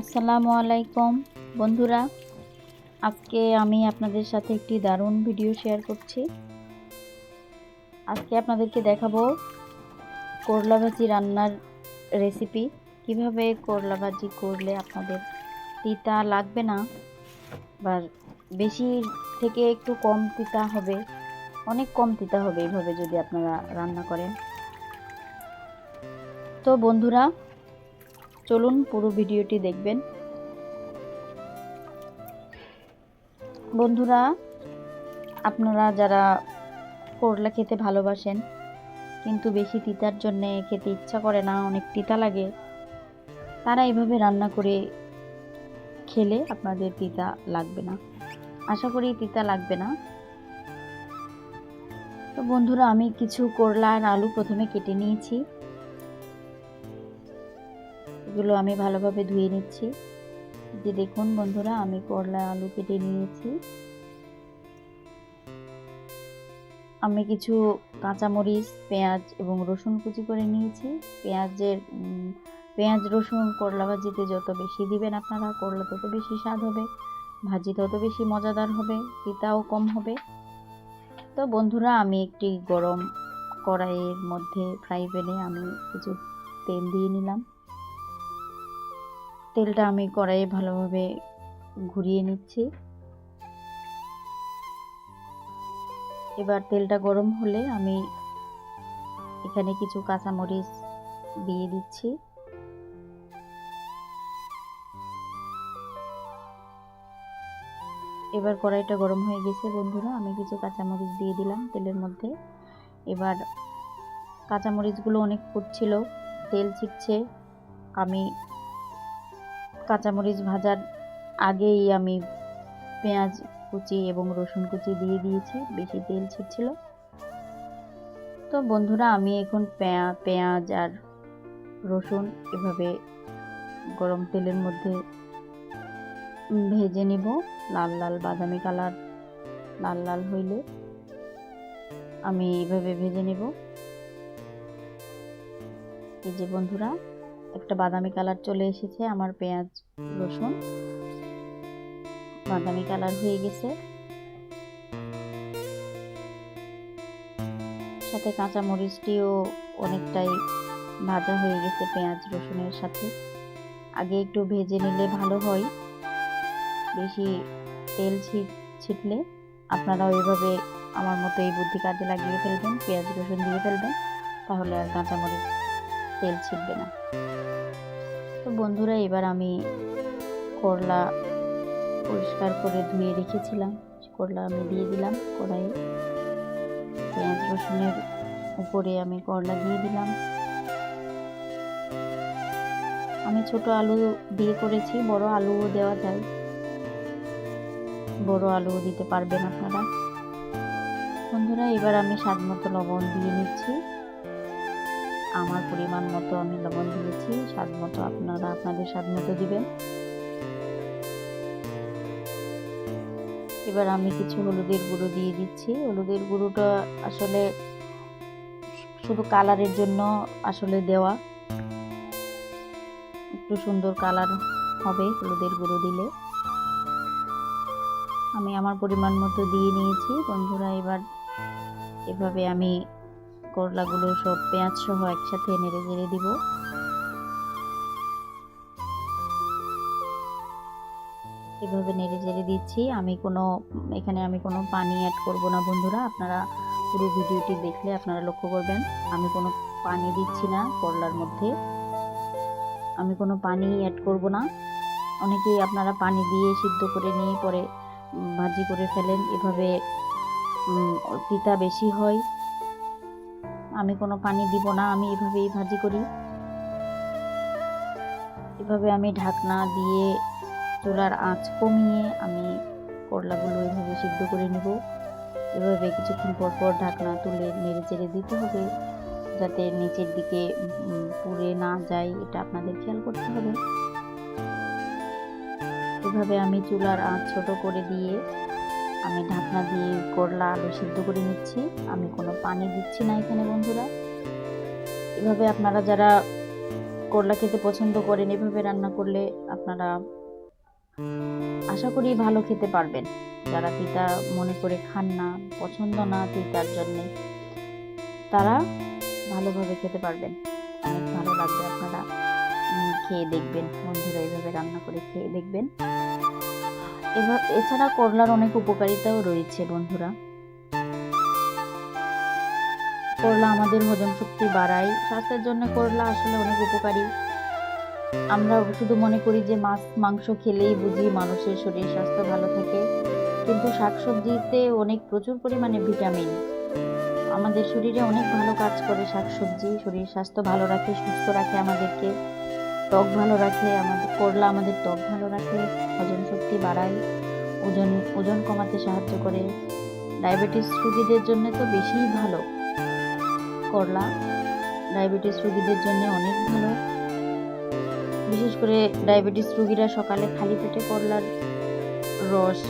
আসসালামু আলাইকুম। বন্ধুরা, আজকে আমি আপনাদের সাথে একটি দারুণ ভিডিও শেয়ার করছি। আজকে আপনাদেরকে দেখাবো করলা ভাজি রান্নার রেসিপি কীভাবে করলা ভাজি করলে আপনাদের তিতা লাগবে না, বা বেশি থেকে একটু কম তিতা হবে, অনেক কম তিতা হবে এইভাবে যদি আপনারা রান্না করেন। তো বন্ধুরা চলুন পুরো ভিডিওটি দেখবেন। বন্ধুরা, আপনারা যারা করলা খেতে ভালোবাসেন, কিন্তু বেশি তিতার জন্য খেতে ইচ্ছা করে না, অনেক তিতা লাগে, তারা এভাবে রান্না করে খেলে আপনাদের তিতা লাগবে না। আশা করি তিতা লাগবে না। তো বন্ধুরা, আমি কিছু করলা আর আলু প্রথমে কেটে নিয়েছি। এগুলো আমি ভালোভাবে ধুয়ে নিচ্ছি। যে দেখুন বন্ধুরা, আমি করলা আলু কেটে নিয়েছি। আমি কিছু কাঁচামরিচ, পেঁয়াজ এবং রসুন কুচি করে নিয়েছি। পেঁয়াজের পেঁয়াজ, রসুন, করলা ভাজিতে যত বেশি দিবেন আপনারা, করলা তত বেশি স্বাদ হবে, ভাজি তত বেশি মজাদার হবে, তিতাও কম হবে। তো বন্ধুরা, আমি একটি গরম কড়াইয়ের মধ্যে ফ্রাই প্যানে আমি কিছু তেল দিয়ে নিলাম। তেলটা আমি কড়াইয়ে ভালোভাবে ঘুরিয়ে নিচ্ছি। এবার তেলটা গরম হলে আমি এখানে কিছু কাঁচামরিচ দিয়ে দিচ্ছি। এবার কড়াইটা গরম হয়ে গেছে বন্ধুরা, আমি কিছু কাঁচামরিচ দিয়ে দিলাম তেলের মধ্যে। এবার কাঁচামরিচগুলো অনেক ফুটছিল, তেল ছিটছে, আমি কাঁচামরিচ ভাজার আগেই আমি পেঁয়াজ কুচি এবং রসুন কুচি দিয়ে দিয়েছি, বেশি তেল ছিটছিল। তো বন্ধুরা, আমি এখন পেঁয়া পেঁয়াজ আর রসুন এভাবে গরম তেলের মধ্যে ভেজে নিব। লাল লাল বাদামি কালার লাল লাল হইলে আমি এইভাবে ভেজে নেব। এই যে বন্ধুরা একটা বাদামি কালার চলে এসেছে, আমার পেঁয়াজ, রসুন। বাদামি কালার হয়ে গেছে। সাথে কাঁচা মরিচটিও অনেকটাই ভাজা হয়ে গেছে পেঁয়াজ, রসুনের সাথে। আগে একটু ভেজে নিলে ভালো হয়। বেশি তেল ছিটলে আপনারা ওইভাবে আমার মতো এই বুদ্ধি কাজে লাগিয়ে ফেলবেন, পেঁয়াজ, রসুন দিয়ে ফেলবেন, তাহলে আর কাঁচামরিচ তেল ছিটবে না। তো বন্ধুরা, এবার আমি করলা পরিষ্কার করে ধুয়ে রেখেছিলাম। করলা আমি দিয়ে দিলাম কড়াইয়ে। পেঁয়াজ, রসুনের উপরে আমি করলা দিয়ে দিলাম। আমি ছোট আলু দিয়ে করেছি, বড় আলুও দেওয়া যায়। বড় আলুও দিতে পারবেন আপনারা। বন্ধুরা, এবার আমি স্বাদ মতো লবণ দিয়ে নিচ্ছি। আমার পরিমাণ মতো আমি লবণ দিয়েছি, স্বাদ মতো আপনারা আপনাদের স্বাদ মতো দিবেন। এবার আমি কিছু হলুদের গুঁড়ো দিয়ে দিচ্ছি। হলুদের গুঁড়োটা আসলে শুধু কালারের জন্য আসলে দেওয়া। একটু সুন্দর কালার হবে হলুদের গুঁড়ো দিলে। আমি আমার পরিমাণ মতো দিয়ে নিয়েছি। বন্ধুরা, এবার এভাবে আমি করলাগুলো সব পেঁয়াজ সহ একসাথে নেড়ে জেড়ে দিব। এভাবে নেড়ে চেড়ে দিচ্ছি। আমি কোনো, এখানে আমি কোনো পানি অ্যাড করব না বন্ধুরা। আপনারা পুরো ভিডিওটি দেখলে আপনারা লক্ষ্য করবেন, আমি কোনো পানি দিচ্ছি না করলার মধ্যে। আমি কোনো পানি অ্যাড করব না। অনেকেই আপনারা পানি দিয়ে সিদ্ধ করে নিয়ে পরে ভাজি করে ফেলেন। এভাবে তিতা বেশি হয়। আমি কোনো পানি দিব না, আমি এভাবেই ভাজি করি। এভাবে আমি ঢাকনা দিয়ে চুলার আঁচ কমিয়ে আমি করলাগুলো এভাবে সিদ্ধ করে নিব। এভাবে কিছুক্ষণ পর পর ঢাকনা তুলে নেড়ে চেড়ে দিতে হবে, যাতে নিচের দিকে পুড়ে না যায়, এটা আপনাদের খেয়াল করতে হবে। এভাবে আমি চুলার আঁচ ছোট করে দিয়ে আমি ঢাকনা দিয়ে করলা আলু সিদ্ধ করে নিচ্ছি। আমি কোনো পানি দিচ্ছি না এখানে, বন্ধুরা। এভাবে আপনারা যারা করলা খেতে পছন্দ করেন, এভাবে রান্না করলে আপনারা আশা করি ভালো খেতে পারবেন। যারা তিতা মনে করে খান না, পছন্দ না তিতার জন্যে, তারা ভালোভাবে খেতে পারবেন। অনেক ভালো লাগবে আপনারা খেয়ে দেখবেন। বন্ধুরা এইভাবে রান্না করে খেয়ে দেখবেন। এছাড়া করলার অনেক উপকারিতাও রয়েছে, বন্ধুরা। করলা আমাদের হজম শক্তি বাড়ায়, স্বাস্থ্যের জন্য করলা আসলে অনেক উপকারী। আমরা শুধু মনে করি যে মাছ, মাংস খেলেই বুঝি মানুষের শরীর, স্বাস্থ্য ভালো থাকে। কিন্তু শাকসবজিতে অনেক প্রচুর পরিমাণে ভিটামিন। আমাদের শরীরে অনেক ভালো কাজ করে শাকসবজি, শরীর স্বাস্থ্য ভালো রাখে, সুস্থ রাখে আমাদেরকে। ত্বক ভালো রাখে, আমাদের করলা আমাদের ত্বক ভালো রাখে হজম শক্তি বাড়ায়, ওজন ওজন কমাতে সাহায্য করে। ডায়াবেটিস রোগীদের জন্য তো বেশিই ভালো। করলা ডায়াবেটিস রোগীদের জন্য অনেক ভালো। বিশেষ করে ডায়াবেটিস রোগীরা সকালে খালি পেটে করলার রস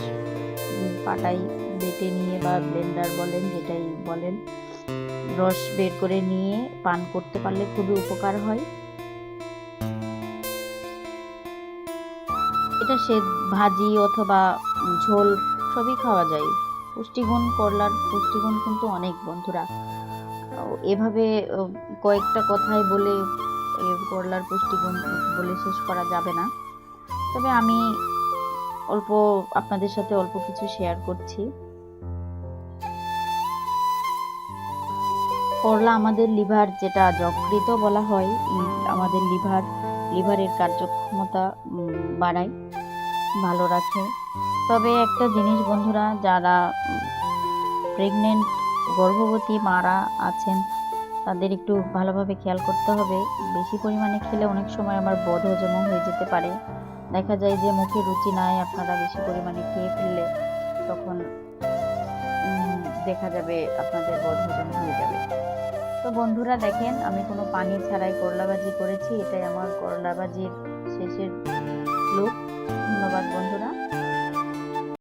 পাটাই বেটে নিয়ে বা ব্লেন্ডার বলেন, যেটাই বলেন, রস বের করে নিয়ে পান করতে পারলে খুবই উপকার হয়। এটা সে ভাজি অথবা ঝোল সবই খাওয়া যায়। পুষ্টিগুণ করলার পুষ্টিগুণ কিন্তু অনেক বন্ধুরা। এভাবে কয়েকটা কথাই বলে করলার পুষ্টিগুণ বলে শেষ করা যাবে না। তবে আমি অল্প, আপনাদের সাথে অল্প কিছু শেয়ার করছি। করলা আমাদের লিভার যেটা যকৃত বলা হয় আমাদের লিভার লিভারের কার্যক্ষমতা বাড়ায়। ভালো রাখে। তবে একটা জিনিস বন্ধুরা, যারা প্রেগনেন্ট গর্ভবতী মারা আছেন, তাদের একটু ভালোভাবে খেয়াল করতে হবে। বেশি পরিমাণে খেলে অনেক সময় আমার বদ হজমও হয়ে যেতে পারে। দেখা যায় যে মুখে রুচি নাই, আপনারা বেশি পরিমাণে খেয়ে ফেললে তখন দেখা যাবে আপনাদের বদ হজম হয়ে যাবে। তো বন্ধুরা দেখেন, আমি কোনো পানি ছাড়াই করলা ভাজি করেছি। এটাই আমার করলা ভাজির শেষের ধন্যবাদ বন্ধুরা।